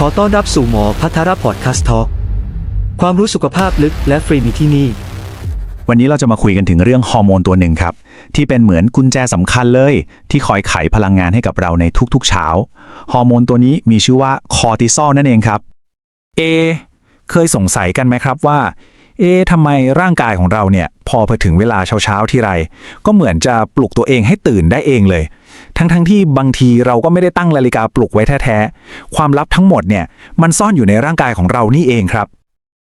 ขอต้อนรับสู่หมอพัทรพอดคาสต์ทอความรู้สุขภาพลึกและฟรีมีที่นี่ วันนี้เราจะมาคุยกันถึงเรื่องฮอร์โมนตัวหนึ่งครับ ที่เป็นเหมือนกุญแจสำคัญเลย ที่คอยไขพลังงานให้กับเราในทุกๆเช้า ฮอร์โมนตัวนี้มีชื่อว่าคอร์ติซอลนั่นเองครับ เอ เคยสงสัยกันไหมครับว่า เอ๊ะทำไมร่างกายของเราเนี่ย พอพอถึงเวลาเช้าๆที่ไร ก็เหมือนจะปลุกตัวเองให้ตื่นได้เองเลย ทั้งๆทที่บางทีเราก็ไม่ได้ตั้งนาฬิกาปลุกไว้แท้ๆ ความลับทั้งหมดเนี่ยมันซ่อนอยู่ในร่างกายของเรานี่เองครับ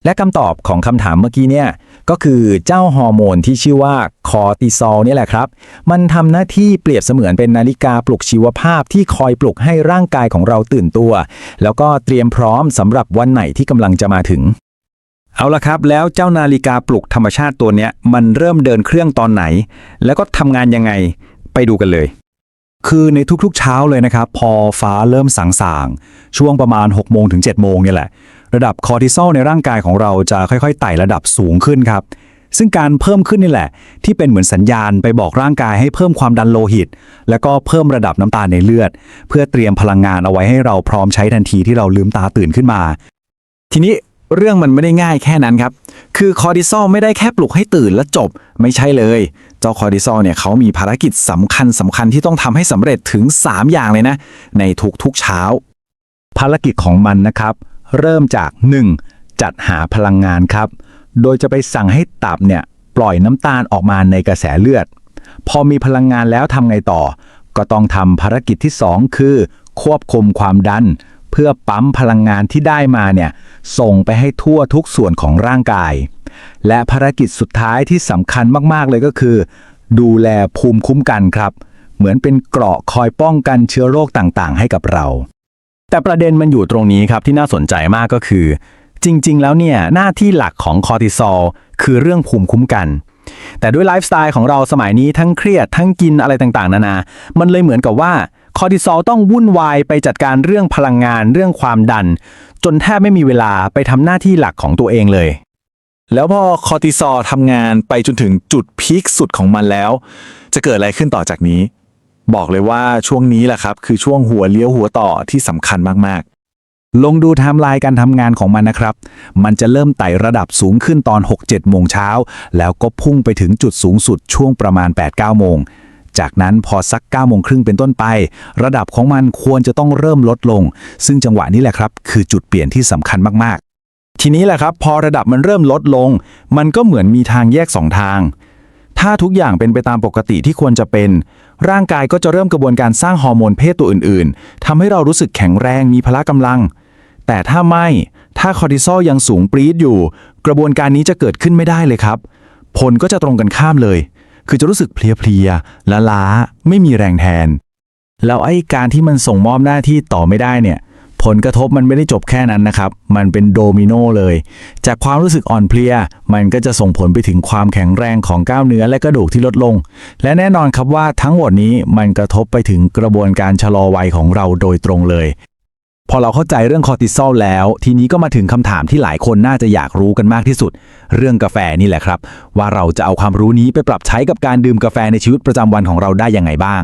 และคำตอบของคำถามเมื่อกี้เนี่ยก็คือเจ้าฮอร์โมนที่ชื่อว่าคอร์ติซอลนี่แหละครับ มันทำหน้าที่เปรียบเสมือนเป็นนาฬิกาปลุกชีวภาพที่คอยปลุกให้ร่างกายของเราตื่นตัว แล้วก็เตรียมพร้อมสำหรับวันไหนที่กำลังจะมาถึงเอาละครับ แล้วเจ้านาฬิกาปลุกธรรมชาติตัวเนี้ยมันเริ่มเดินเครื่องตอนไหน แล้วก็ทำงานยังไงไปดูกันเลย คือในทุกๆเช้าเลยนะครับ พอฟ้าเริ่มสางๆ ช่วงประมาณ 6 โมงถึง 7 โมงเนี่ยแหละ ระดับคอร์ติซอลในร่างกายของเราจะค่อยๆ ไต่ระดับสูงขึ้นครับ ซึ่งการเพิ่มขึ้นนี่แหละ ที่เป็นเหมือนสัญญาณไปบอกร่างกายให้เพิ่มความดันโลหิต แล้วก็เพิ่มระดับน้ำตาลในเลือด เพื่อเตรียมพลังงานเอาไว้ให้เราพร้อมใช้ทันทีที่เราลืมตาตื่นขึ้นมา ทีนี้เรื่องมันไม่ได้ง่ายแค่นั้นครับ คือคอร์ติซอลไม่ได้แค่ปลุกให้ตื่นแล้วจบ ไม่ใช่เลย เจ้าคอร์ติซอลเนี่ยเขามีภารกิจสำคัญสำคัญที่ต้องทำให้สำเร็จถึง 3 อย่างเลยนะ ในทุกๆเช้า ภารกิจของมันนะครับ เริ่มจาก 1. จัดหาพลังงานครับ โดยจะไปสั่งให้ตับเนี่ยปล่อยน้ำตาลออกมาในกระแสเลือด พอมีพลังงานแล้วทำไงต่อ ก็ต้องทำภารกิจที่ 2 คือ ควบคุมความดัน เพื่อปั๊มพลังงานที่ได้มาเนี่ยส่งไปให้ทั่วทุกส่วนของร่างกาย และภารกิจสุดท้ายที่สำคัญมากๆเลยก็คือ ดูแลภูมิคุ้มกันครับ เหมือนเป็นเกราะคอยป้องกันเชื้อโรคต่างๆ ให้กับเรา แต่ประเด็นมันอยู่ตรงนี้ครับที่น่าสนใจมากก็คือ จริง ๆ แล้วเนี่ยหน้าที่หลักของคอร์ติซอลคือเรื่องภูมิคุ้มกันแต่ด้วยไลฟ์สไตล์ของเราสมัยนี้ทั้งเครียดทั้งกินอะไรต่างๆ นานา มันเลยเหมือนกับว่าคอร์ติซอลต้องวุ่นวายไปจัดการเรื่องพลังงานเรื่องความดัน จนแทบไม่มีเวลาไปทำหน้าที่หลักของตัวเองเลย แล้วพอคอร์ติซอลทำงานไปจนถึงจุดพีคสุดของมันแล้ว จะเกิดอะไรขึ้นต่อจากนี้ บอกเลยว่าช่วงนี้แหละครับ คือช่วงหัวเลี้ยวหัวต่อที่สำคัญมากๆ ลงดูไทม์ไลน์การทำงานของมันนะครับ มันจะเริ่มไต่ระดับสูงขึ้นตอน 6-7 โมงเช้า แล้วก็พุ่งไปถึงจุดสูงสุดช่วงประมาณ 8-9 โมงจากนั้นพอสัก9โมงครึ่งเป็นต้นไป ระดับของมันควรจะต้องเริ่มลดลง ซึ่งจังหวะนี้แหละครับ คือจุดเปลี่ยนที่สำคัญมาก ทีนี้แหละครับพอระดับมันเริ่มลดลง มันก็เหมือนมีทางแยกสองทาง ถ้าทุกอย่างเป็นไปตามปกติที่ควรจะเป็น ร่างกายก็จะเริ่มกระบวนการสร้างฮอร์โมนเพศตัวอื่นๆทำให้เรารู้สึกแข็งแรงมีพละกำลัง แต่ถ้าไม่ถ้าคอร์ติซอลยังสูงปรี๊ดอยู่ กระบวนการนี้จะเกิดขึ้นไม่ได้เลยครับ ผลก็จะตรงกันข้ามเลย คือจะรู้สึกเพลียๆล้าล้าๆไม่มีแรงแทน แล้วไอ้การที่มันส่งมอบหน้าที่ต่อไม่ได้เนี่ย ผลกระทบมันไม่ได้จบแค่นั้นนะครับ มันเป็นโดมิโนเลย จากความรู้สึกอ่อนเพลีย มันก็จะส่งผลไปถึงความแข็งแรงของกล้ามเนื้อและกระดูกที่ลดลง และแน่นอนครับว่าทั้งหมดนี้มันกระทบไปถึงกระบวนการชะลอวัยของเราโดยตรงเลย พอเราเข้าใจเรื่องคอร์ติซอลแล้ว ทีนี้ก็มาถึงคำถามที่หลายคนน่าจะอยากรู้กันมากที่สุด เรื่องกาแฟนี่แหละครับ ว่าเราจะเอาความรู้นี้ไปปรับใช้กับการดื่มกาแฟในชีวิตประจำวันของเราได้ยังไงบ้าง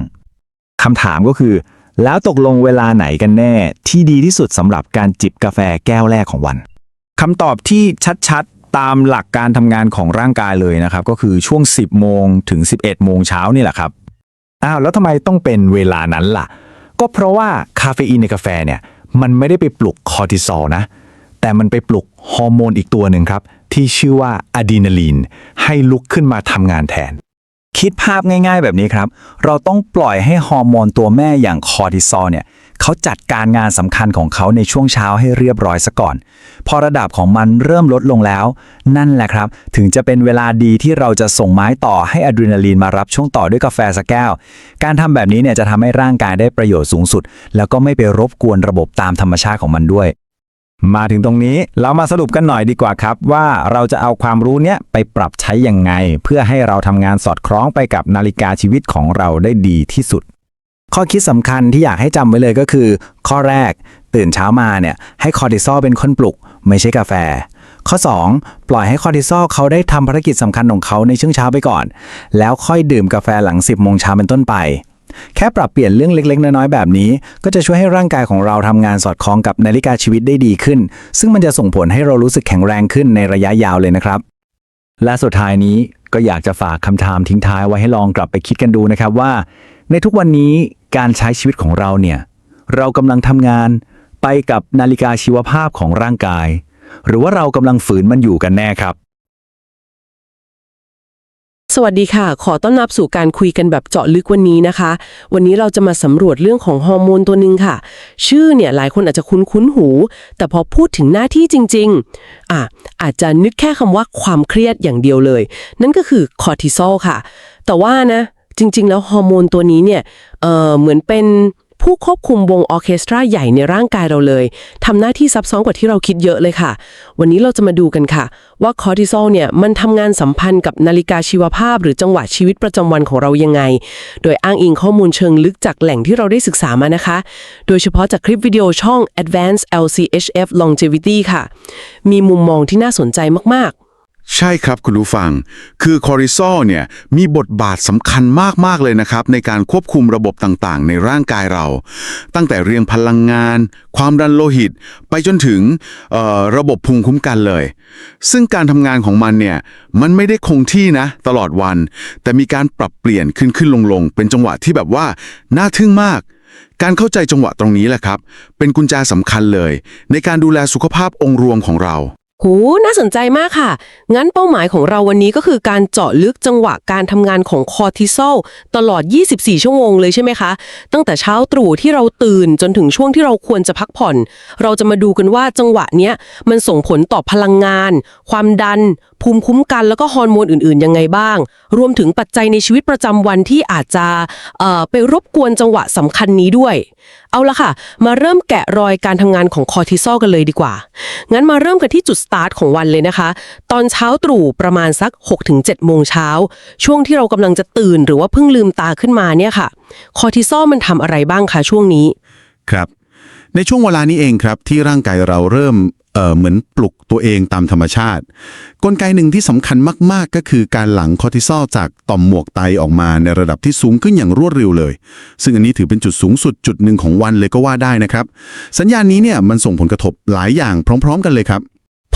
คำถามก็คือ แล้วตกลงเวลาไหนกันแน่ที่ดีที่สุดสำหรับการจิบกาแฟแก้วแรกของวันคำตอบที่ชัดๆ ตามหลักการทำงานของร่างกายเลยนะครับ ก็คือช่วง 10 โมงถึง 11 โมงเช้านี่แหละครับ อ้าวแล้วทำไมต้องเป็นเวลานั้นล่ะ ก็เพราะว่าคาเฟอีนในกาแฟเนี่ย มันไม่ได้ไปปลุกคอร์ติซอลนะ แต่มันไปปลุกฮอร์โมนอีกตัวหนึ่งครับ ที่ชื่อว่าอะดรีนาลีนให้ลุกขึ้นมาทำงานแทน คิดภาพง่ายๆ แบบนี้ครับ เราต้องปล่อยให้ฮอร์โมนตัวแม่อย่างคอร์ติซอลเนี่ยเขาจัดการงานสำคัญของเขาในช่วงเช้าให้เรียบร้อยซะก่อน พอระดับของมันเริ่มลดลงแล้ว นั่นแหละครับ ถึงจะเป็นเวลาดีที่เราจะส่งไม้ต่อให้อะดรีนาลีนมารับช่วงต่อด้วยกาแฟสักแก้ว การทำแบบนี้เนี่ยจะทำให้ร่างกายได้ประโยชน์สูงสุด แล้วก็ไม่ไปรบกวนระบบตามธรรมชาติของมันด้วย มาถึงตรงนี้เรามาสรุปกันหน่อยดีกว่าครับ ว่าเราจะเอาความรู้เนี้ยไปปรับใช้ยังไง เพื่อให้เราทำงานสอดคล้องไปกับนาฬิกาชีวิตของเราได้ดีที่สุด ข้อคิดสำคัญที่อยากให้จำไว้เลยก็คือ ข้อแรก ตื่นเช้ามาเนี่ยให้คอร์ติซอลเป็นคนปลุก ไม่ใช่กาแฟ ข้อ 2 ปล่อยให้คอร์ติซอลเขาได้ทำภารกิจสำคัญของเขาในช่วงเช้าไปก่อน แล้วค่อยดื่มกาแฟหลัง 10โมงเช้าเป็นต้นไป แค่ปรับเปลี่ยนเรื่องเล็กๆ น้อยๆ แบบนี้ ก็จะช่วยให้ร่างกายของเราทำงานสอดคล้องกับนาฬิกาชีวิตได้ดีขึ้น ซึ่งมันจะส่งผลให้เรารู้สึกแข็งแรงขึ้นในระยะยาวเลยนะครับ และสุดท้ายนี้ก็อยากจะฝากคำถามทิ้งท้ายไว้ให้ลองกลับไปคิดกันดูนะครับว่า ในทุกวันนี้การใช้ชีวิตของเราเนี่ยเรากำลังทำงานไปกับนาฬิกาชีวภาพของร่างกาย หรือว่าเรากำลังฝืนมันอยู่กันแน่ครับ สวัสดีค่ะ ขอต้อนรับสู่การคุยกันแบบเจาะลึกวันนี้นะคะ วันนี้เราจะมาสำรวจเรื่องของฮอร์โมนตัวหนึ่งค่ะ ชื่อเนี่ยหลายคนอาจจะคุ้นคุ้นหู แต่พอพูดถึงหน้าที่จริง ๆ อะอาจจะนึกแค่คำว่าความเครียดอย่างเดียวเลย นั่นก็คือคอร์ติซอลค่ะ แต่ว่านะ จริง ๆ แล้วฮอร์โมนตัวนี้เนี่ยเออเหมือนเป็น ผู้ควบคุมวงออเคสตราใหญ่ในร่างกายเราเลยทำหน้าที่ซับซ้อนกว่าที่เราคิดเยอะเลยค่ะ วันนี้เราจะมาดูกันค่ะ ว่าคอร์ติซอลเนี่ยมันทำงานสัมพันธ์กับนาฬิกาชีวภาพ หรือจังหวะชีวิตประจำวันของเรายังไง โดยอ้างอิงข้อมูลเชิงลึกจากแหล่งที่เราได้ศึกษามานะคะ โดยเฉพาะจากคลิปวิดีโอช่อง Advanced LCHF Longevity ค่ะ มีมุมมองที่น่าสนใจมาก ใช่ครับคุณผู้ฟัง คือคอริซอลเนี่ยมีบทบาทสำคัญมาก ๆ เลยนะครับ ในการควบคุมระบบต่างๆ ในร่างกายเรา ตั้งแต่เรียงพลังงาน ความดันโลหิต ไปจนถึงระบบภูมิคุ้มกันเลย ซึ่งการทำงานของมันเนี่ยมันไม่ได้คงที่นะ ตลอดวัน แต่มีการปรับเปลี่ยนขึ้นขึ้นลงลงๆเป็นจังหวะที่แบบว่าน่าทึ่งมากการเข้าใจจังหวะตรงนี้แหละครับ เป็นกุญแจสำคัญเลย ในการดูแลสุขภาพองค์รวมของเรา หู น่าสนใจมากค่ะ งั้นเป้าหมายของเราวันนี้ก็คือการเจาะลึกจังหวะการทำงานของคอร์ติซอลตลอด 24 ชั่วโมงเลยใช่ไหมคะ ตั้งแต่เช้าตรู่ที่เราตื่นจนถึงช่วงที่เราควรจะพักผ่อน เราจะมาดูกันว่าจังหวะเนี้ยมันส่งผลต่อพลังงาน ความดันภูมิคุ้มกันแล้วก็ฮอร์โมนอื่นๆ ยังไงบ้าง รวมถึงปัจจัยในชีวิตประจำวันที่อาจจะไปรบกวนจังหวะสำคัญนี้ด้วย เอาละค่ะ มาเริ่มแกะรอยการทำงานของคอร์ติซอลกันเลยดีกว่า งั้นมาเริ่มกันที่จุดสตาร์ทของวันเลยนะคะ ตอนเช้าตรู่ประมาณสัก 6-7 โมงเช้า ช่วงที่เรากำลังจะตื่นหรือว่าเพิ่งลืมตาขึ้นมาเนี่ยค่ะ คอร์ติซอลมันทำอะไรบ้างคะช่วงนี้ ครับ ในช่วงเวลานี้เองครับ ที่ร่างกายเราเริ่มเอ่อเหมือนปลุกตัวเองตามธรรมชาติ กลไกหนึ่งที่สำคัญมาก ๆ ก็คือการหลั่งคอร์ติซอลจากต่อมหมวกไตออกมาในระดับที่สูงขึ้นอย่างรวดเร็วเลย ซึ่งอันนี้ถือเป็นจุดสูงสุดจุดหนึ่งของวันเลยก็ว่าได้นะครับ สัญญาณนี้เนี่ยมันส่งผลกระทบหลายอย่างพร้อม ๆ กันเลยครับ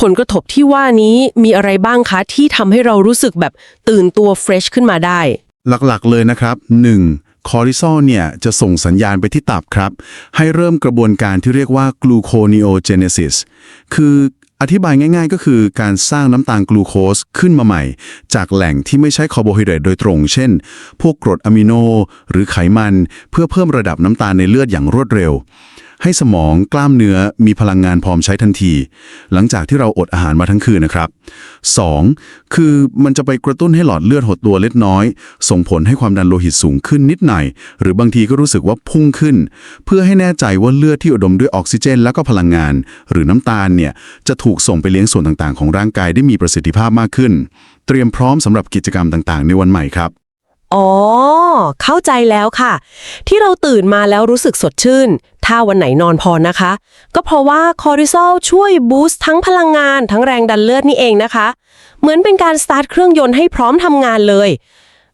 ผลกระทบที่ว่านี้มีอะไรบ้างคะที่ทำให้เรารู้สึกแบบตื่นตัวเฟรชขึ้นมาได้ หลักๆเลยนะครับ 1. คอร์ติซอลเนี่ยจะส่งสัญญาณไปที่ตับครับ ให้เริ่มกระบวนการที่เรียกว่ากลูโคเนโอเจเนซิสคืออธิบายง่ายๆ ก็คือการสร้างน้ำตาลกลูโคสขึ้นมาใหม่ จากแหล่งที่ไม่ใช่คาร์โบไฮเดรตโดยตรง เช่น พวกกรดอะมิโน หรือไขมัน เพื่อเพิ่มระดับน้ำตาลในเลือดอย่างรวดเร็ว ให้สมองกล้ามเนื้อมีพลังงานพร้อมใช้ทันที หลังจากที่เราอดอาหารมาทั้งคืนนะครับ 2. คือมันจะไปกระตุ้นให้หลอดเลือดหดตัวเล็กน้อย ส่งผลให้ความดันโลหิตสูงขึ้นนิดหน่อย หรือบางทีก็รู้สึกว่าพุ่งขึ้น เพื่อให้แน่ใจว่าเลือดที่อุดมด้วยออกซิเจน แล้วก็พลังงาน หรือน้ำตาลเนี่ยจะถูกส่งไปเลี้ยงส่วนต่างๆ ของร่างกายได้มีประสิทธิภาพมากขึ้น เตรียมพร้อมสำหรับกิจกรรมต่างๆ ในวันใหม่ครับ อ๋อ เข้าใจแล้วค่ะ ที่เราตื่นมาแล้วรู้สึกสดชื่น ถ้าวันไหนนอนพอนะคะ ก็เพราะว่าคอร์ติซอลช่วยบูสต์ทั้งพลังงานทั้งแรงดันเลือดนี่เองนะคะ เหมือนเป็นการสตาร์ทเครื่องยนต์ให้พร้อมทำงานเลย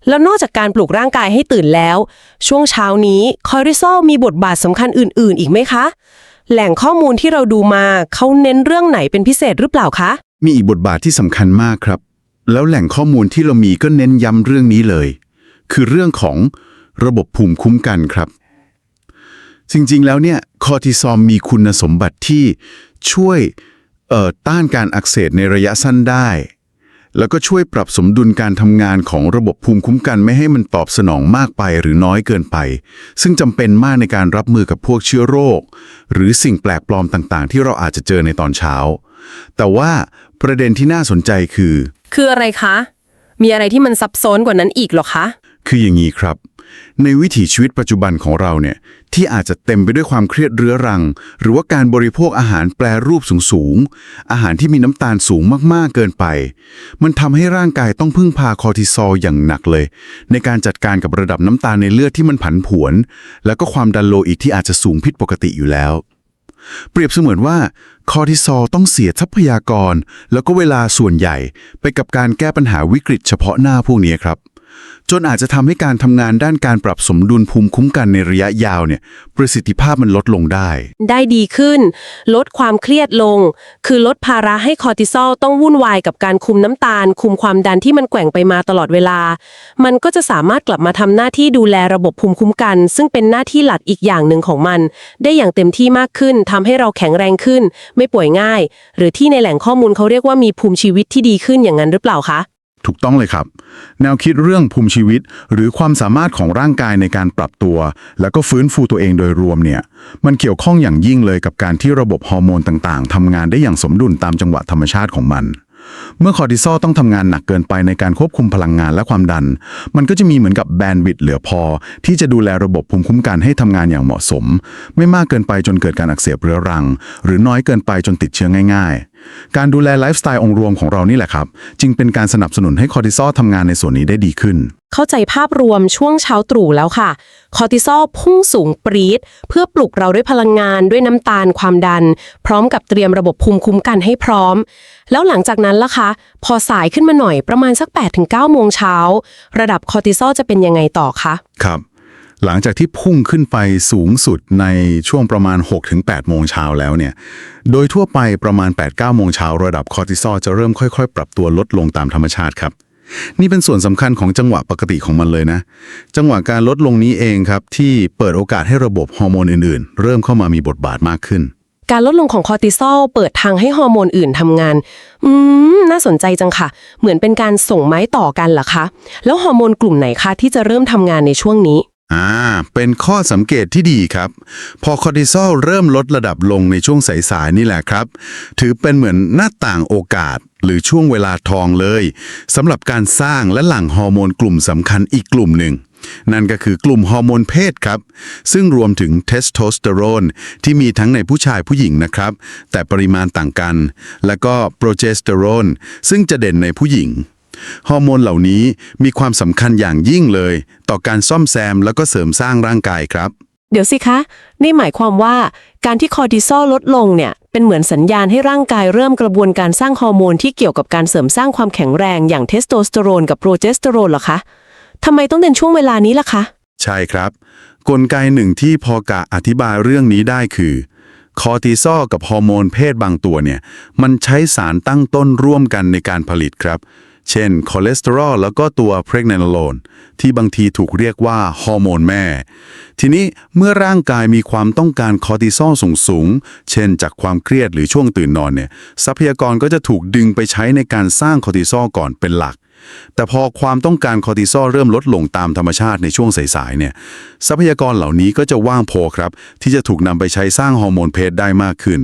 แล้วนอกจากการปลุกร่างกายให้ตื่นแล้ว ช่วงเช้านี้คอร์ติซอลมีบทบาทสำคัญอื่น ๆ อีกไหมคะ แหล่งข้อมูลที่เราดูมาเขาเน้นเรื่องไหนเป็นพิเศษหรือเปล่าคะ มีอีกบทบาทที่สำคัญมากครับ แล้วแหล่งข้อมูลที่เรามีก็เน้นย้ำเรื่องนี้เลย คือเรื่องของระบบภูมิคุ้มกันครับ จริงๆแล้วเนี่ยคอร์ติซอลมีคุณสมบัติที่ช่วยต้านการอักเสบในระยะสั้นได้ แล้วก็ช่วยปรับสมดุลการทำงานของระบบภูมิคุ้มกันไม่ให้มันตอบสนองมากไปหรือน้อยเกินไป ซึ่งจำเป็นมากในการรับมือกับพวกเชื้อโรค หรือสิ่งแปลกปลอมต่างๆ ที่เราอาจจะเจอในตอนเช้า แต่ว่าประเด็นที่น่าสนใจคือ คืออะไรคะ มีอะไรที่มันซับซ้อนกว่านั้นอีกหรอคะ คืออย่างนี้ครับ ในวิถีชีวิตปัจจุบันของเราเนี่ยที่อาจจะเต็มไปด้วยความเครียดเรื้อรัง หรือว่าการบริโภคอาหารแปรรูปสูงๆ อาหารที่มีน้ำตาลสูงมากๆเกินไป มันทำให้ร่างกายต้องพึ่งพาคอร์ติซอลอย่างหนักเลย ในการจัดการกับระดับน้ำตาลในเลือดที่มันผันผวน แล้วก็ความดันโลหิตที่อาจจะสูงผิดปกติอยู่แล้ว เปรียบเสมือนว่าคอร์ติซอลต้องเสียทรัพยากร แล้วก็เวลาส่วนใหญ่ไปกับการแก้ปัญหาวิกฤตเฉพาะหน้าพวกนี้ครับ จนอาจจะทำให้การทำงานด้านการปรับสมดุลภูมิคุ้มกันในระยะยาวเนี่ยประสิทธิภาพมันลดลงได้ ได้ดีขึ้น ลดความเครียดลง คือลดภาระให้คอร์ติซอลต้องวุ่นวายกับการคุมน้ำตาล คุมความดันที่มันแกว่งไปมาตลอดเวลา มันก็จะสามารถกลับมาทำหน้าที่ดูแลระบบภูมิคุ้มกัน ซึ่งเป็นหน้าที่หลักอีกอย่างหนึ่งของมัน ได้อย่างเต็มที่มากขึ้นทำให้เราแข็งแรงขึ้น ไม่ป่วยง่าย หรือที่ในแหล่งข้อมูลเขาเรียกว่ามีภูมิชีวิตที่ดีขึ้นอย่างนั้นหรือเปล่าคะ ถูกต้องเลยครับ แนวคิดเรื่องภูมิชีวิต หรือความสามารถของร่างกายในการปรับตัว แล้วก็ฟื้นฟูตัวเองโดยรวมเนี่ยมันเกี่ยวข้องอย่างยิ่งเลยกับการที่ระบบฮอร์โมนต่างๆทำงานได้อย่างสมดุลตามจังหวะธรรมชาติของมัน เมื่อคอร์ติซอลต้องทำงานหนักเกินไปในการควบคุมพลังงานและความดัน มันก็จะมีเหมือนกับแบนด์วิดต์เหลือพอ ที่จะดูแลระบบภูมิคุ้มกันให้ทำงานอย่างเหมาะสม ไม่มากเกินไปจนเกิดการอักเสบเรื้อรัง หรือน้อยเกินไปจนติดเชื้อง่าย ๆ การดูแลไลฟ์สไตล์องค์รวมของเรานี่แหละครับ จึงเป็นการสนับสนุนให้คอร์ติซอลทำงานในส่วนนี้ได้ดีขึ้น เข้าใจภาพรวมช่วงเช้าตรู่แล้วค่ะ คอร์ติซอลพุ่งสูงปรี๊ดเพื่อปลุกเราด้วยพลังงานด้วยน้ำตาลความดัน พร้อมกับเตรียมระบบภูมิคุ้มกันให้พร้อม แล้วหลังจากนั้นล่ะคะ พอสายขึ้นมาหน่อยประมาณสัก8-9โมงเช้าระดับคอร์ติซอลจะเป็นยังไงต่อคะครับ หลังจากที่พุ่งขึ้นไปสูงสุดในช่วงประมาณ 6-8 โมงเช้าแล้วเนี่ย โดยทั่วไปประมาณ 8-9 โมงเช้าระดับคอร์ติซอลจะเริ่มค่อย ๆ ปรับตัวลดลงตามธรรมชาติครับ นี่เป็นส่วนสำคัญของจังหวะปกติของมันเลยนะ จังหวะการลดลงนี้เองครับ ที่เปิดโอกาสให้ระบบฮอร์โมนอื่นๆ เริ่มเข้ามามีบทบาทมากขึ้น การลดลงของคอร์ติซอลเปิดทางให้ฮอร์โมนอื่นทำงาน อืม น่าสนใจจังค่ะ เหมือนเป็นการส่งไม้ต่อกันเหรอคะ แล้วฮอร์โมนกลุ่มไหนคะที่จะเริ่มทำงานในช่วงนี้ อ่า เป็นข้อสังเกตที่ดีครับ พอคอร์ติซอลเริ่มลดระดับลงในช่วงสายๆนี่แหละครับ ถือเป็นเหมือนหน้าต่างโอกาสหรือช่วงเวลาทองเลยสำหรับการสร้างและหลั่งฮอร์โมนกลุ่มสำคัญอีกกลุ่มหนึ่ง นั่นก็คือกลุ่มฮอร์โมนเพศครับ ซึ่งรวมถึงเทสโทสเตอโรนที่มีทั้งในผู้ชายผู้หญิงนะครับ แต่ปริมาณต่างกัน แล้วก็โปรเจสเตอโรนซึ่งจะเด่นในผู้หญิง ฮอร์โมนเหล่านี้มีความสำคัญอย่างยิ่งเลย ต่อการซ่อมแซมแล้วก็เสริมสร้างร่างกายครับ เดี๋ยวสิคะนี่หมายความว่าการที่คอร์ติซอลลดลงเนี่ย เป็นเหมือนสัญญาณให้ร่างกายเริ่มกระบวนการสร้างฮอร์โมนที่เกี่ยวกับการเสริมสร้างความแข็งแรงอย่างเทสโทสเตอโรนกับโปรเจสเตอโรนเหรอคะทำไมต้องเป็นช่วงเวลานี้ล่ะคะ ใช่ครับ กลไกหนึ่งที่พอกะอธิบายเรื่องนี้ได้คือคอร์ติซอลกับฮอร์โมนเพศบางตัวเนี่ย มันใช้สารตั้งต้นร่วมกันในการผลิตครับ เช่นคอเลสเตอรอลแล้วก็ตัวเพรกเนโนโลนที่บางทีถูกเรียกว่าฮอร์โมนแม่ ทีนี้เมื่อร่างกายมีความต้องการคอร์ติซอลสูงสูงๆ เช่นจากความเครียดหรือช่วงตื่นนอนเนี่ยทรัพยากรก็จะถูกดึงไปใช้ในการสร้างคอร์ติซอลก่อนเป็นหลัก แต่พอความต้องการคอร์ติซอลเริ่มลดลงตามธรรมชาติในช่วงสายๆเนี่ยทรัพยากรเหล่านี้ก็จะว่างพอครับ ที่จะถูกนำไปใช้สร้างฮอร์โมนเพศได้มากขึ้น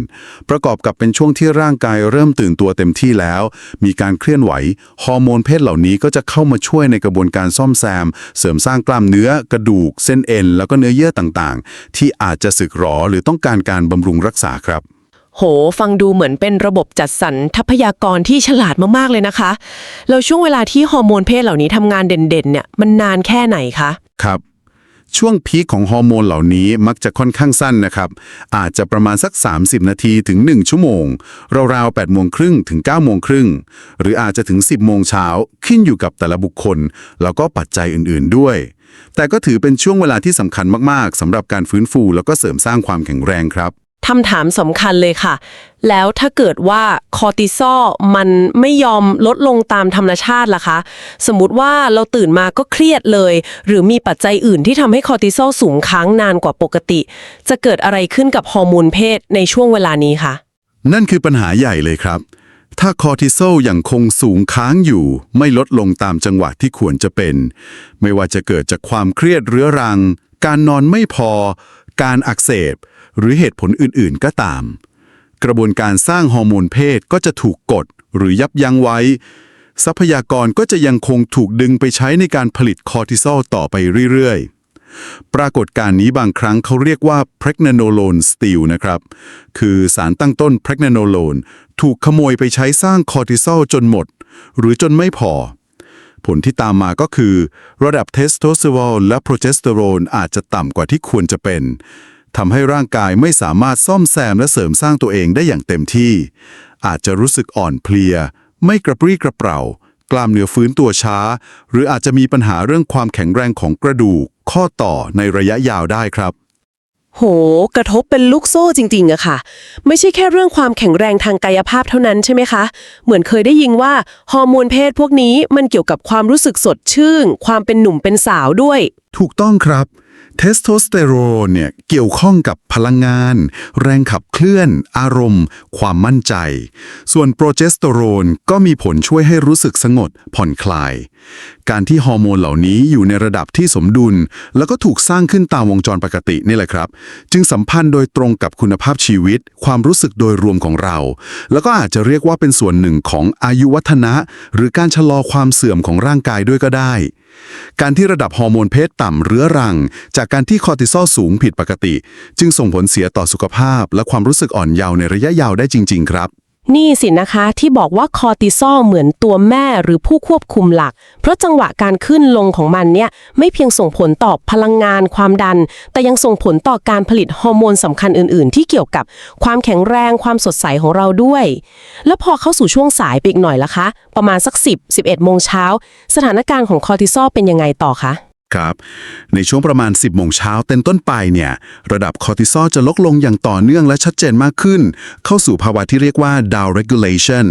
ประกอบกับเป็นช่วงที่ร่างกายเริ่มตื่นตัวเต็มที่แล้ว มีการเคลื่อนไหวฮอร์โมนเพศเหล่านี้ก็จะเข้ามาช่วยในกระบวนการซ่อมแซม เสริมสร้างกล้ามเนื้อกระดูก เส้นเอ็น แล้วก็เนื้อเยื่อต่างๆ ที่อาจจะสึกหรอหรือต้องการการบำรุงรักษาครับ โห ฟังดูเหมือนเป็นระบบจัดสรรทรัพยากรที่ฉลาดมาก ๆ เลยนะคะ แล้วช่วงเวลาที่ฮอร์โมนเพศเหล่านี้ทำงานเด่นๆ เนี่ย มันนานแค่ไหนคะ ครับ ช่วงพีคของฮอร์โมนเหล่านี้มักจะค่อนข้างสั้นนะครับ อาจจะประมาณสัก 30 นาทีถึง 1 ชั่วโมง ราวๆ8โมงครึ่งถึง9โมงครึ่ง หรืออาจจะถึง 10 โมงเช้า ขึ้นอยู่กับแต่ละบุคคล แล้วก็ปัจจัยอื่นๆด้วย แต่ก็ถือเป็นช่วงเวลาที่สำคัญมากๆสำหรับการฟื้นฟู แล้วก็เสริมสร้างความแข็งแรงครับ คำถามสำคัญเลยค่ะ แล้วถ้าเกิดว่าคอร์ติซอลมันไม่ยอมลดลงตามธรรมชาติล่ะคะ สมมติว่าเราตื่นมาก็เครียดเลย หรือมีปัจจัยอื่นที่ทำให้คอร์ติซอลสูงค้างนานกว่าปกติ จะเกิดอะไรขึ้นกับฮอร์โมนเพศในช่วงเวลานี้คะนั่นคือปัญหาใหญ่เลยครับ ถ้าคอร์ติซอลยังคงสูงค้างอยู่ ไม่ลดลงตามจังหวะที่ควรจะเป็น ไม่ว่าจะเกิดจากความเครียดเรื้อรัง การนอนไม่พอ การอักเสบ หรือเหตุผลอื่นๆก็ตาม กระบวนการสร้างฮอร์โมนเพศก็จะถูกกดหรือยับยั้งไว้ ทรัพยากรก็จะยังคงถูกดึงไปใช้ในการผลิตคอร์ติซอลต่อไปเรื่อยๆปรากฏการณ์นี้บางครั้งเขาเรียกว่า pregnenolone steal นะครับ คือสารตั้งต้น pregnenolone ถูกขโมยไปใช้สร้างคอร์ติซอลจนหมด หรือจนไม่พอ ผลที่ตามมาก็คือ ระดับเทสโทสเตอโรนและโปรเจสเตอโรนอาจจะต่ำกว่าที่ควรจะเป็น ทำให้ร่างกายไม่สามารถซ่อมแซมและเสริมสร้างตัวเองได้อย่างเต็มที่ อาจจะรู้สึกอ่อนเพลีย ไม่กระปรี้กระเปร่า กล้ามเนื้อฟื้นตัวช้า หรืออาจจะมีปัญหาเรื่องความแข็งแรงของกระดูก ข้อต่อในระยะยาวได้ครับ โห กระทบเป็นลูกโซ่จริงๆอะค่ะ ไม่ใช่แค่เรื่องความแข็งแรงทางกายภาพเท่านั้นใช่ไหมคะ เหมือนเคยได้ยินว่าฮอร์โมนเพศพวกนี้มันเกี่ยวกับความรู้สึกสดชื่น ความเป็นหนุ่มเป็นสาวด้วย ถูกต้องครับ เทสโทสเตอโรนเนี่ยเกี่ยวข้องกับพลังงาน แรงขับเคลื่อน อารมณ์ ความมั่นใจ ส่วนโปรเจสเตอโรนก็มีผลช่วยให้รู้สึกสงบผ่อนคลาย การที่ฮอร์โมนเหล่านี้อยู่ในระดับที่สมดุล แล้วก็ถูกสร้างขึ้นตามวงจรปกตินี่แหละครับ จึงสัมพันธ์โดยตรงกับคุณภาพชีวิต ความรู้สึกโดยรวมของเรา แล้วก็อาจจะเรียกว่าเป็นส่วนหนึ่งของอายุวัฒนะ หรือการชะลอความเสื่อมของร่างกายด้วยก็ได้ การที่ระดับฮอร์โมนเพศต่ำเรื้อรัง จากการที่คอร์ติซอลสูงผิดปกติ จึงส่งผลเสียต่อสุขภาพ และความรู้สึกอ่อนเยาว์ในระยะยาวได้จริง ๆ ครับ นี่สินะคะที่บอกว่าคอร์ติซอลเหมือนตัวแม่หรือผู้ควบคุมหลัก เพราะจังหวะการขึ้นลงของมันเนี่ยไม่เพียงส่งผลต่อพลังงานความดัน แต่ยังส่งผลต่อการผลิตฮอร์โมนสำคัญอื่นๆ ที่เกี่ยวกับความแข็งแรงความสดใสของเราด้วย แล้วพอเข้าสู่ช่วงสายไปอีกหน่อยละคะ ประมาณสัก 10 11โมงเช้า สถานการณ์ของคอร์ติซอลเป็นยังไงต่อคะ ครับ ในช่วงประมาณ 10โมงเช้าเต็นต้นไปเนี่ยระดับคอร์ติซอลจะลดลงอย่างต่อเนื่องและชัดเจนมากขึ้น เข้าสู่ภาวะที่เรียกว่า down regulation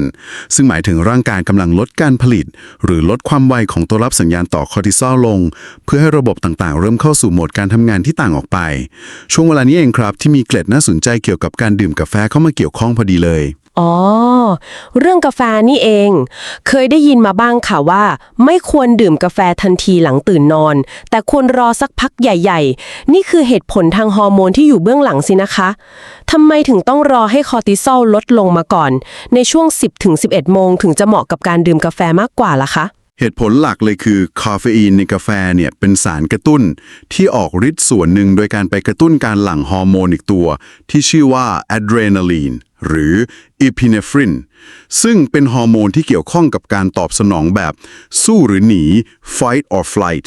ซึ่งหมายถึงร่างกายกำลังลดการผลิต หรือลดความไวของตัวรับสัญญาณต่อคอร์ติซอลลง เพื่อให้ระบบต่างๆ เริ่มเข้าสู่โหมดการทำงานที่ต่างออกไป ช่วงเวลานี้เองครับที่มีเกล็ดน่าสนใจเกี่ยวกับการดื่มกาแฟเข้ามาเกี่ยวข้องพอดีเลย อ๋อ เรื่องกาแฟนี่เอง เคยได้ยินมาบ้างค่ะว่า ไม่ควรดื่มกาแฟทันทีหลังตื่นนอน แต่ควรรอสักพักใหญ่ ๆ นี่คือเหตุผลทางฮอร์โมนที่อยู่เบื้องหลังสินะคะทำไมถึงต้องรอให้คอร์ติซอลลดลงมาก่อน ในช่วง 10-11 โมงถึงจะเหมาะกับการดื่มกาแฟมากกว่าล่ะคะ เหตุผลหลักเลยคือคาเฟอีนในกาแฟเนี่ยเป็นสารกระตุ้น ที่ออกฤทธิ์ส่วนหนึ่งโดยการไปกระตุ้นการหลั่งฮอร์โมนอีกตัว ที่ชื่อว่าอะดรีนาลีนหรืออีพิเนฟรินซึ่งเป็นฮอร์โมนที่เกี่ยวข้องกับการตอบสนองแบบ สู้หรือหนี fight or flight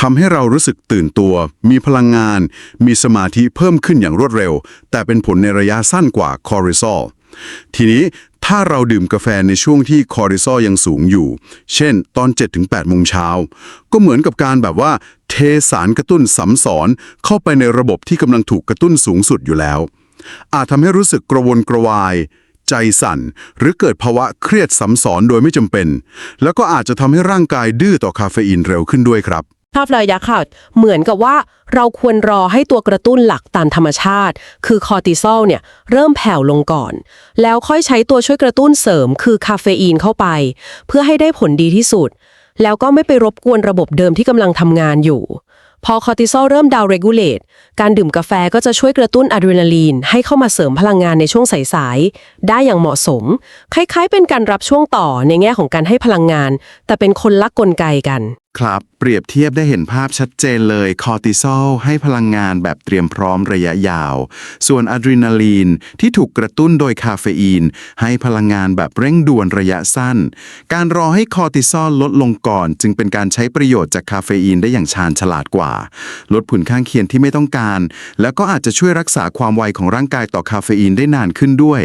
ทำให้เรารู้สึกตื่นตัว มีพลังงาน มีสมาธิเพิ่มขึ้นอย่างรวดเร็ว แต่เป็นผลในระยะสั้นกว่าคอร์ติซอล ทีนี้ถ้าเราดื่มกาแฟในช่วงที่คอร์ติซอลยังสูงอยู่ เช่น ตอน 7-8โมงเช้า ก็เหมือนกับการแบบว่า เทสารกระตุ้นสัมสอนเข้าไปในระบบที่กำลังถูกกระตุ้นสูงสุดอยู่แล้ว อาจทำให้รู้สึกกระวนกระวาย ใจสั่น หรือเกิดภาวะเครียดสัมสอนโดยไม่จำเป็น แล้วก็อาจจะทำให้ร่างกายดื้อต่อคาเฟอีนเร็วขึ้นด้วยครับ ภาพระยะค่ะเหมือนกับว่าเราควรรอให้ตัวกระตุ้นหลักตามธรรมชาติ คือคอร์ติซอลเนี่ยเริ่มแผ่วลงก่อน แล้วค่อยใช้ตัวช่วยกระตุ้นเสริมคือคาเฟอีนเข้าไป เพื่อให้ได้ผลดีที่สุด แล้วก็ไม่ไปรบกวนระบบเดิมที่กำลังทำงานอยู่ พอคอร์ติซอลเริ่มดาวเรกูเลตการดื่มกาแฟก็จะช่วยกระตุ้นอะดรีนาลีน ให้เข้ามาเสริมพลังงานในช่วงสายๆได้อย่างเหมาะสม คล้ายๆ เป็นการรับช่วงต่อในแง่ของการให้พลังงาน แต่เป็นคนละกลไกกันครับ เปรียบเทียบได้เห็นภาพชัดเจนเลย คอร์ติซอลให้พลังงานแบบเตรียมพร้อมระยะยาว ส่วนอะดรีนาลีนที่ถูกกระตุ้นโดยคาเฟอีน ให้พลังงานแบบเร่งด่วนระยะสั้น การรอให้คอร์ติซอลลดลงก่อน จึงเป็นการใช้ประโยชน์จากคาเฟอีนได้อย่างชาญฉลาดกว่า ลดผลข้างเคียงที่ไม่ต้องการ แล้วก็อาจจะช่วยรักษาความไวของร่างกายต่อคาเฟอีนได้นานขึ้นด้วย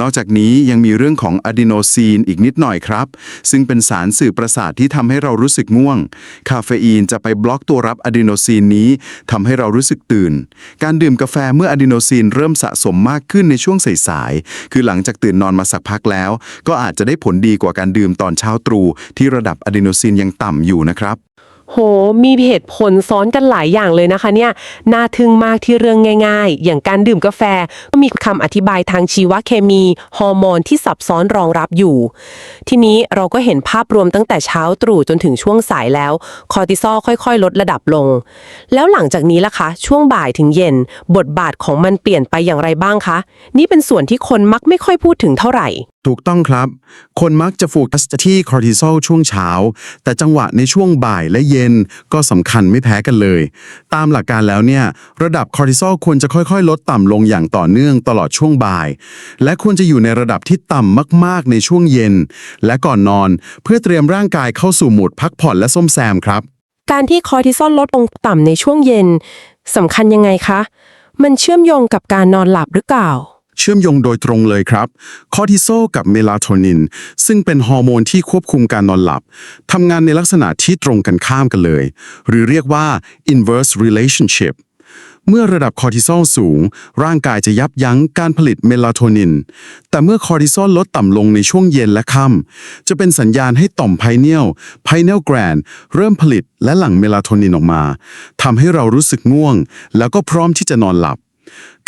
นอกจากนี้ยังมีเรื่องของอะดีโนซีนอีกนิดหน่อยครับ ซึ่งเป็นสารสื่อประสาทที่ทำให้เรารู้สึกง่วงคาเฟอีนจะไปบล็อกตัวรับอะดีโนซีนนี้ทำให้เรารู้สึกตื่น การดื่มกาแฟเมื่ออะดีโนซีนเริ่มสะสมมากขึ้นในช่วงสายๆคือหลังจากตื่นนอนมาสักพักแล้ว ก็อาจจะได้ผลดีกว่าการดื่มตอนเช้าตรู่ที่ระดับอะดีโนซีนยังต่ำอยู่นะครับ โห มีเหตุผลซ้อนกันหลายอย่างเลยนะคะเนี่ย น่าทึ่งมากที่เรื่องง่ายๆ อย่างการดื่มกาแฟ ก็มีคำอธิบายทางชีวเคมี ฮอร์โมนที่ซับซ้อนรองรับอยู่ ทีนี้เราก็เห็นภาพรวมตั้งแต่เช้าตรู่จนถึงช่วงสายแล้ว คอร์ติซอลค่อยๆ ลดระดับลง แล้วหลังจากนี้ล่ะคะ ช่วงบ่ายถึงเย็น บทบาทของมันเปลี่ยนไปอย่างไรบ้างคะ นี่เป็นส่วนที่คนมักไม่ค่อยพูดถึงเท่าไหร่ถูกต้องครับ คนมักจะโฟกัสที่คอร์ติซอลช่วงเช้า แต่จังหวะในช่วงบ่ายและเย็นก็สำคัญไม่แพ้กันเลย ตามหลักการแล้วเนี่ยระดับคอร์ติซอลควรจะค่อยๆ ลดต่ำลงอย่างต่อเนื่องตลอดช่วงบ่าย และควรจะอยู่ในระดับที่ต่ำมากๆ ในช่วงเย็น และก่อนนอนเพื่อเตรียมร่างกายเข้าสู่โหมดพักผ่อนและส้มแซมครับ การที่คอร์ติซอลลดลงต่ำในช่วงเย็นสำคัญยังไงคะ มันเชื่อมโยงกับการนอนหลับหรือเปล่า เชื่อมโยงโดยตรงเลยครับ คอร์ติซอลกับเมลาโทนิน ซึ่งเป็นฮอร์โมนที่ควบคุมการนอนหลับ ทำงานในลักษณะที่ตรงกันข้ามกันเลย หรือเรียกว่า inverse relationship เมื่อระดับคอร์ติซอลสูง ร่างกายจะยับยั้งการผลิตเมลาโทนิน แต่เมื่อคอร์ติซอลลดต่ำลงในช่วงเย็นและค่ำจะเป็นสัญญาณให้ต่อมไพเนียลไพเนียลแกรนเริ่มผลิตและหลั่งเมลาโทนินออกมาทำให้เรารู้สึกง่วง แล้วก็พร้อมที่จะนอนหลับ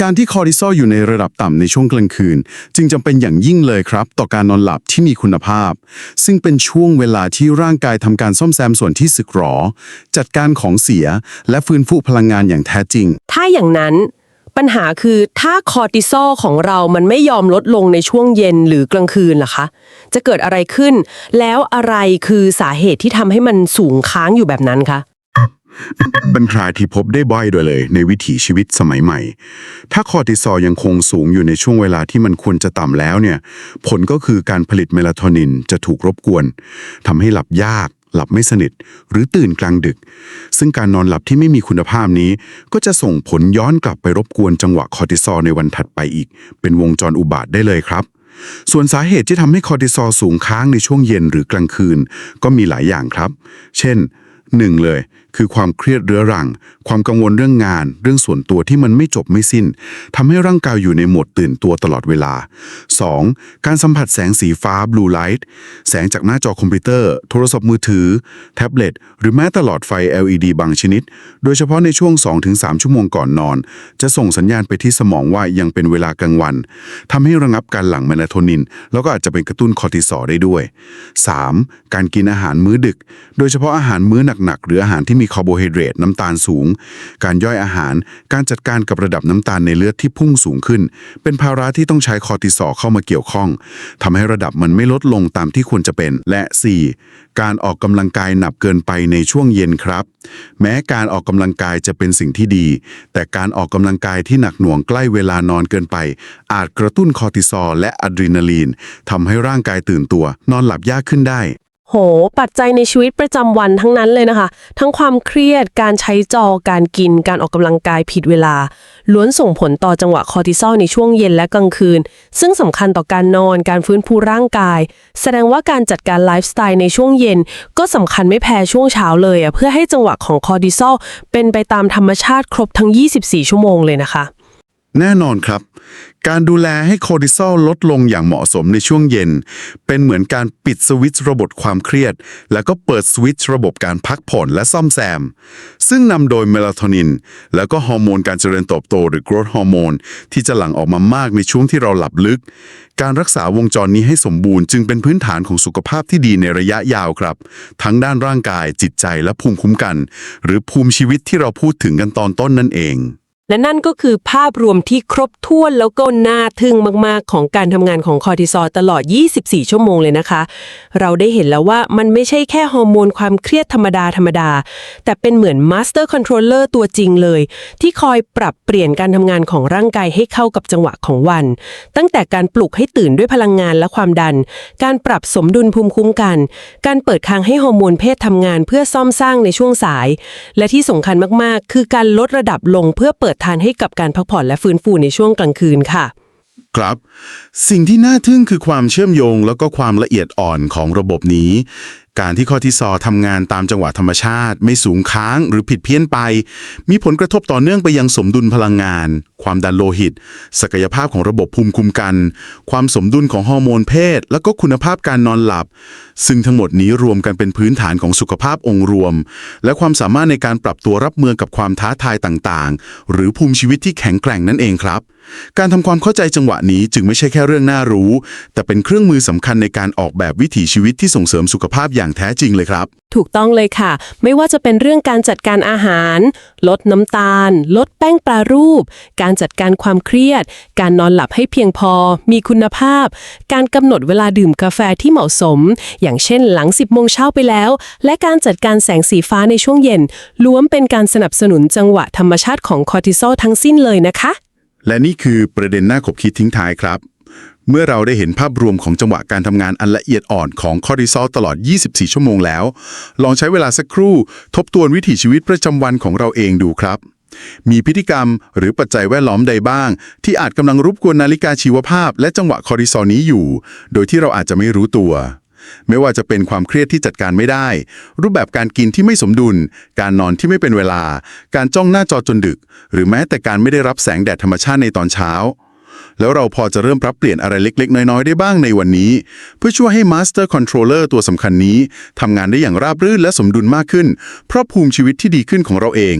การที่คอร์ติซอลอยู่ในระดับต่ำในช่วงกลางคืน จึงจำเป็นอย่างยิ่งเลยครับ ต่อการนอนหลับที่มีคุณภาพ ซึ่งเป็นช่วงเวลาที่ร่างกายทำการซ่อมแซมส่วนที่สึกหรอ จัดการของเสีย และฟื้นฟูพลังงานอย่างแท้จริง ถ้าอย่างนั้น ปัญหาคือถ้าคอร์ติซอลของเรามันไม่ยอมลดลงในช่วงเย็นหรือกลางคืนล่ะคะ จะเกิดอะไรขึ้น แล้วอะไรคือสาเหตุที่ทำให้มันสูงค้างอยู่แบบนั้นคะ เป็นคลายที่พบได้บ่อยด้วยเลย ในวิถีชีวิตสมัยใหม่ ถ้าคอร์ติซอลยังคงสูงอยู่ในช่วงเวลาที่มันควรจะต่ำแล้วเนี่ย ผลก็คือการผลิตเมลาโทนินจะถูกรบกวนทำให้หลับยาก หลับไม่สนิท หรือตื่นกลางดึก ซึ่งการนอนหลับที่ไม่มีคุณภาพนี้ ก็จะส่งผลย้อนกลับไปรบกวนจังหวะคอร์ติซอลในวันถัดไปอีก เป็นวงจรอุบาทได้เลยครับส่วนสาเหตุที่ทำให้คอร์ติซอลสูงค้างในช่วงเย็นหรือกลางคืน ก็มีหลายอย่างครับ เช่น หนึ่งเลย คือความเครียดเรื้อรัง ความกังวลเรื่องงาน เรื่องส่วนตัวที่มันไม่จบไม่สิ้นทำให้ร่างกายอยู่ในโหมดตื่นตัวตลอดเวลา 2. การสัมผัสแสงสีฟ้า blue light แสงจากหน้าจอคอมพิวเตอร์ โทรศัพท์มือถือ แท็บเล็ต หรือแม้ตลอดไฟ LED บางชนิด โดยเฉพาะในช่วง 2-3 ชั่วโมงก่อนนอน จะส่งสัญญาณไปที่สมองว่ายังเป็นเวลากลางวันทำให้ระงับการหลั่งเมลาโทนิน แล้วก็อาจจะเป็นกระตุ้นคอร์ติซอลได้ด้วย 3. การกินอาหารมื้อดึก โดยเฉพาะอาหารมื้อหนักๆ หรืออาหารที่มีคาร์โบไฮเดรตน้ำตาลสูง การย่อยอาหาร การจัดการกับระดับน้ำตาลในเลือดที่พุ่งสูงขึ้น เป็นภาระที่ต้องใช้คอร์ติซอลเข้ามาเกี่ยวข้องทำให้ระดับมันไม่ลดลงตามที่ควรจะเป็น และ 4. การออกกำลังกายหนักเกินไปในช่วงเย็นครับ แม้การออกกำลังกายจะเป็นสิ่งที่ดี แต่การออกกำลังกายที่หนักหน่วงใกล้เวลานอนเกินไป อาจกระตุ้นคอร์ติซอลและอะดรีนาลีนทำให้ร่างกายตื่นตัวนอนหลับยากขึ้นได้ โห ปัจจัยในชีวิตประจำวันทั้งนั้นเลยนะคะ ทั้งความเครียด การใช้จอ การกิน การออกกำลังกายผิดเวลา ล้วนส่งผลต่อจังหวะคอร์ติซอลในช่วงเย็นและกลางคืน ซึ่งสำคัญต่อการนอน การฟื้นฟูร่างกาย แสดงว่าการจัดการไลฟ์สไตล์ในช่วงเย็น ก็สำคัญไม่แพ้ช่วงเช้าเลยอะเพื่อให้จังหวะของคอร์ติซอลเป็นไปตามธรรมชาติครบทั้ง 24 ชั่วโมงเลยนะคะ แน่นอนครับ การดูแลให้คอร์ติซอลลดลงอย่างเหมาะสมในช่วงเย็น เป็นเหมือนการปิดสวิตช์ระบบความเครียด แล้วก็เปิดสวิตช์ระบบการพักผ่อนและซ่อมแซม ซึ่งนำโดยเมลาโทนิน แล้วก็ฮอร์โมนการเจริญเติบโตหรือ growth ฮอร์โมนที่จะหลั่งออกมามากในช่วงที่เราหลับลึก การรักษาวงจรนี้ให้สมบูรณ์จึงเป็นพื้นฐานของสุขภาพที่ดีในระยะยาวครับ ทั้งด้านร่างกายจิตใจและภูมิคุ้มกัน หรือภูมิชีวิตที่เราพูดถึงกันตอนต้นนั่นเอง และนั่นก็คือภาพรวมที่ครบถ้วนแล้วก็น่าทึ่งมาก ๆ ของการทำงานของคอร์ติซอลตลอด 24 ชั่วโมงเลยนะคะ เราได้เห็นแล้วว่ามันไม่ใช่แค่ฮอร์โมนความเครียดธรรมดา ธรรมดา แต่เป็นเหมือนมาสเตอร์คอนโทรลเลอร์ตัวจริงเลย ที่คอยปรับเปลี่ยนการทำงานของร่างกายให้เข้ากับจังหวะของวัน ตั้งแต่การปลุกให้ตื่นด้วยพลังงานและความดัน การปรับสมดุลภูมิคุ้มกัน การเปิดทางให้ฮอร์โมนเพศทำงานเพื่อซ่อมสร้างในช่วงสาย และที่สำคัญมาก ๆ คือการลดระดับลงเพื่อเปิดทานให้กับการพักผ่อนและฟื้นฟูในช่วงกลางคืนค่ะ ครับ สิ่งที่น่าทึ่งคือความเชื่อมโยงแล้วก็ความละเอียดอ่อนของระบบนี้ การที่คอร์ติซอทำงานตามจังหวะธรรมชาติ ไม่สูงค้างหรือผิดเพี้ยนไป มีผลกระทบต่อเนื่องไปยังสมดุลพลังงาน ความดันโลหิต ศักยภาพของระบบภูมิคุ้มกัน ความสมดุลของฮอร์โมนเพศ แล้วก็คุณภาพการนอนหลับ ซึ่งทั้งหมดนี้รวมกันเป็นพื้นฐานของสุขภาพองค์รวม และความสามารถในการปรับตัวรับมือกับความท้าทายต่างๆ หรือภูมิชีวิตที่แข็งแกร่งนั่นเองครับการทำความเข้าใจจังหวะนี้จึงไม่ใช่แค่เรื่องน่ารู้ แต่เป็นเครื่องมือสำคัญในการออกแบบวิถีชีวิตที่ส่งเสริมสุขภาพอย่างแท้จริงเลยครับ ถูกต้องเลยค่ะ ไม่ว่าจะเป็นเรื่องการจัดการอาหาร ลดน้ำตาล ลดแป้งปลารูป การจัดการความเครียด การนอนหลับให้เพียงพอ มีคุณภาพ การกำหนดเวลาดื่มกาแฟที่เหมาะสม อย่างเช่นหลัง 10โมงเช้าไปแล้ว และการจัดการแสงสีฟ้าในช่วงเย็น ล้วนเป็นการสนับสนุนจังหวะธรรมชาติของคอร์ติซอลทั้งสิ้นเลยนะคะ และนี่คือประเด็นน่าขบคิดทิ้งท้ายครับ เมื่อเราได้เห็นภาพรวมของจังหวะการทำงานอันละเอียดอ่อนของคอร์ติซอลตลอด 24 ชั่วโมงแล้ว ลองใช้เวลาสักครู่ ทบทวนวิถีชีวิตประจำวันของเราเองดูครับ มีพฤติกรรมหรือปัจจัยแวดล้อมใดบ้าง ที่อาจกำลังรบกวนนาฬิกาชีวภาพ และจังหวะคอร์ติซอลนี้อยู่ โดยที่เราอาจจะไม่รู้ตัว ไม่ว่าจะเป็นความเครียดที่จัดการไม่ได้ รูปแบบการกินที่ไม่สมดุล การนอนที่ไม่เป็นเวลา การจ้องหน้าจอจนดึก หรือแม้แต่การไม่ได้รับแสงแดดธรรมชาติในตอนเช้า แล้วเราพอจะเริ่มปรับเปลี่ยนอะไรเล็ก ๆ น้อย ๆ ได้บ้างในวันนี้ เพื่อช่วยให้ Master Controller ตัวสำคัญนี้ทำงานได้อย่างราบรื่นและสมดุลมากขึ้น เพราะภูมิชีวิตที่ดีขึ้นของเราเอง